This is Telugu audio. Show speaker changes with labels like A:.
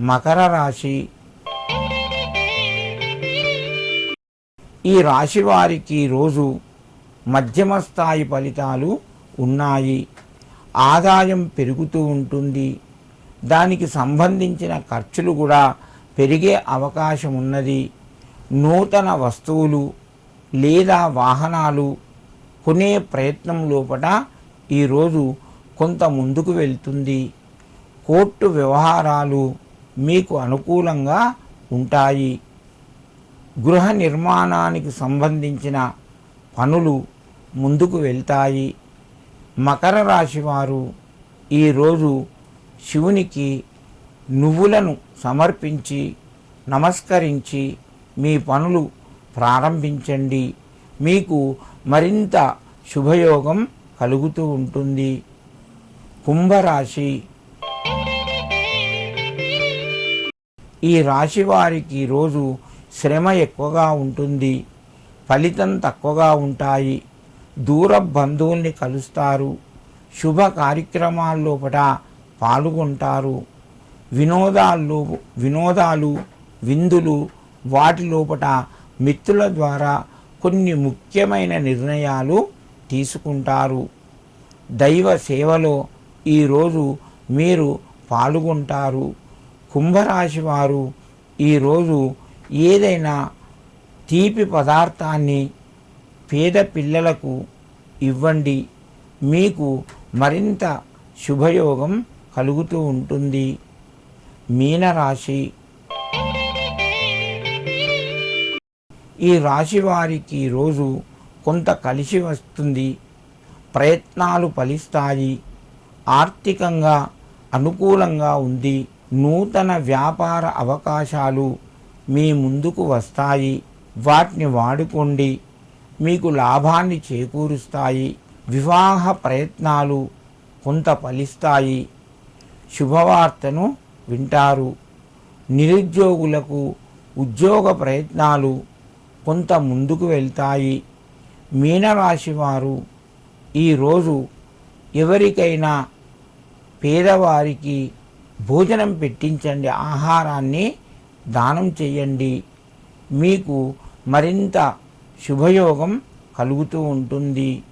A: మకర రాశి. ఈ రాశి వారికి రోజు మధ్యమ స్థాయి ఫలితాలు ఉన్నాయి. ఆదాయం పెరుగుతూ ఉంటుంది. దానికి సంబంధించిన ఖర్చులు కూడా పెరిగే అవకాశం ఉన్నది. నూతన వస్తువులు లేదా వాహనాలు కొనే ప్రయత్నం లోపల ఈరోజు కొంత ముందుకు వెళ్తుంది. కోర్టు వ్యవహారాలు మీకు అనుకూలంగా ఉంటాయి. గృహ నిర్మాణానికి సంబంధించిన పనులు ముందుకు వెళ్తాయి. మకర రాశి వారు ఈరోజు శివునికి నువ్వులను సమర్పించి నమస్కరించి మీ పనులు ప్రారంభించండి. మీకు మరింత శుభయోగం కలుగుతూ ఉంటుంది. కుంభరాశి ఈ రాశి వారికి రోజు శ్రమ ఎక్కువగా ఉంటుంది ఫలితం తక్కువగా ఉంటాయి. దూర బంధువుల్ని కలుస్తారు శుభ కార్యక్రమాల్లోపట పాల్గొంటారు. వినోదాల్లో వినోదాలు విందులు వాటి లోపట మిత్రుల ద్వారా కొన్ని ముఖ్యమైన నిర్ణయాలు తీసుకుంటారు. దైవ సేవలో ఈరోజు మీరు పాల్గొంటారు. కుంభరాశి వారు ఈరోజు ఏదైనా తీపి పదార్థాన్ని పేద పిల్లలకు ఇవ్వండి. మీకు మరింత శుభయోగం కలుగుతూ ఉంటుంది. మీనరాశి. ఈ రాశి వారికి రోజు కొంత కలిసి వస్తుంది. ప్రయత్నాలు ఫలిస్తాయి. ఆర్థికంగా అనుకూలంగా ఉంది. నూతన వ్యాపార అవకాశాలు మీ ముందుకు వస్తాయి. వాటిని వాడుకోండి. మీకు లాభాన్ని చేకూరుస్తాయి. వివాహ ప్రయత్నాలు కొంత ఫలిస్తాయి. శుభవార్తను వింటారు. నిరుద్యోగులకు ఉద్యోగ ప్రయత్నాలు కొంత ముందుకు వెళ్తాయి. మీనరాశి వారు ఈరోజు ఎవరికైనా పేదవారికి భోజనం పెట్టించండి ఆహారాన్ని దానం చేయండి. మీకు మరింత శుభయోగం కలుగుతూ ఉంటుంది.